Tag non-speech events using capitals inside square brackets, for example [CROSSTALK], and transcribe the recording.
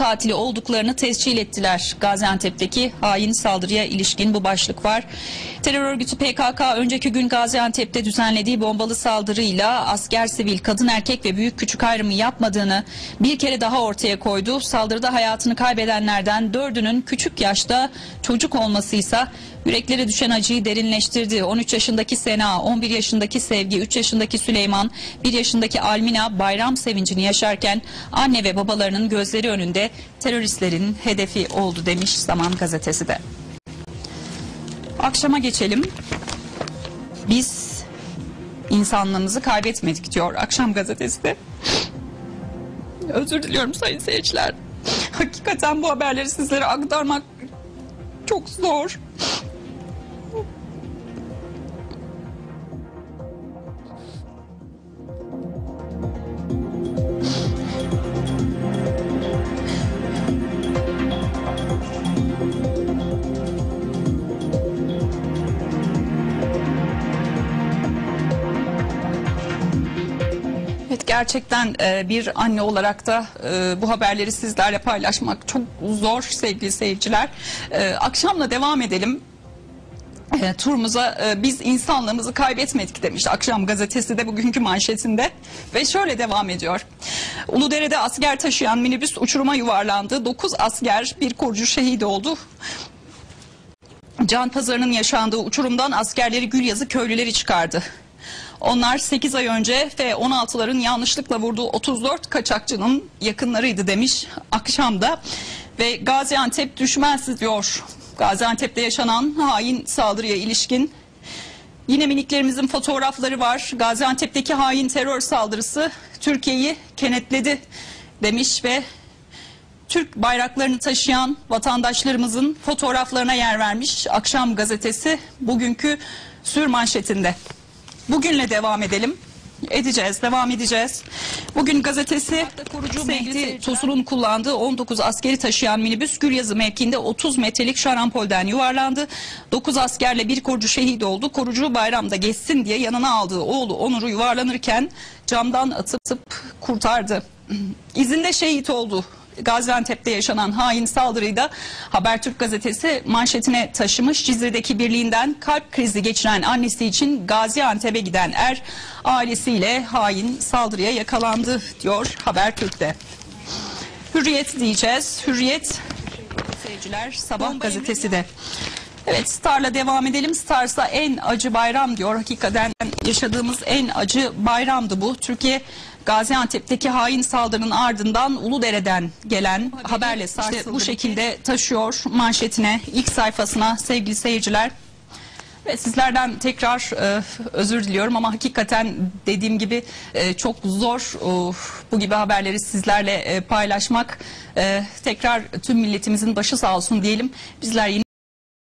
katili olduklarını tescil ettiler. Gaziantep'teki hain saldırıya ilişkin bu başlık var. Terör örgütü PKK önceki gün Gaziantep'te düzenlediği bombalı saldırıyla asker, sivil, kadın, erkek ve büyük küçük ayrımı yapmadığını bir kere daha ortaya koydu. Saldırıda hayatını kaybedenlerden dördünün küçük yaşta çocuk olmasıysa yüreklere düşen acıyı derinleştirdi. 13 yaşındaki Sena, 11 yaşındaki Sevgi, 3 yaşındaki Süleyman, 1 yaşındaki Almina bayram sevincini yaşarken anne ve babalarının gözleri önünde teröristlerin hedefi oldu demiş Zaman Gazetesi de. Akşama geçelim. Biz insanlığımızı kaybetmedik diyor Akşam Gazetesi de. Özür diliyorum sayın seyirciler. Hakikaten bu haberleri sizlere aktarmak çok zor. Evet gerçekten e, bir anne olarak da e, bu haberleri sizlerle paylaşmak çok zor sevgili seyirciler. E, akşamla devam edelim. E, turumuza e, biz insanlığımızı kaybetmedik demiş akşam gazetesi de bugünkü manşetinde ve şöyle devam ediyor. Uludere'de asker taşıyan minibüs uçuruma yuvarlandı. 9 asker bir korucu şehit oldu. Can pazarının yaşandığı uçurumdan askerleri Gülyazı köylüleri çıkardı. Onlar 8 ay önce F-16'ların yanlışlıkla vurduğu 34 kaçakçının yakınlarıydı demiş akşamda. Ve Gaziantep düşmez diyor. Gaziantep'te yaşanan hain saldırıya ilişkin Yine miniklerimizin fotoğrafları var. Gaziantep'teki hain terör saldırısı Türkiye'yi kenetledi demiş ve Türk bayraklarını taşıyan vatandaşlarımızın fotoğraflarına yer vermiş Akşam gazetesi bugünkü sür manşetinde. Bugünle devam edelim. Edeceğiz, devam edeceğiz. Bugün gazetesi korucu Mehdi Tosun'un kullandığı 19 askeri taşıyan minibüs Gülyazı mevkiinde 30 metrelik şarampolden yuvarlandı. 9 askerle bir korucu şehit oldu. Korucu bayramda geçsin diye yanına aldığı oğlu Onur'u yuvarlanırken camdan atıp kurtardı. [CLEARS THROAT] İzinde şehit oldu. Gaziantep'te yaşanan hain saldırıyı da Habertürk gazetesi manşetine taşımış. Cizre'deki birliğinden kalp krizi geçiren annesi için Gaziantep'e giden er ailesiyle hain saldırıya yakalandı diyor Habertürk'te. Hürriyet diyeceğiz. Hürriyet seyirciler Sabah gazetesi de. Evet Star'la devam edelim. Star'sa en acı bayram diyor. Hakikaten yaşadığımız en acı bayramdı bu. Türkiye Gaziantep'teki hain saldırının ardından Uludere'den gelen haberle işte bu şekilde taşıyor manşetine, ilk sayfasına sevgili seyirciler. Ve sizlerden tekrar e, özür diliyorum ama hakikaten dediğim gibi e, çok zor e, bu gibi haberleri sizlerle e, paylaşmak. E, tekrar tüm milletimizin başı sağ olsun diyelim. Bizler yine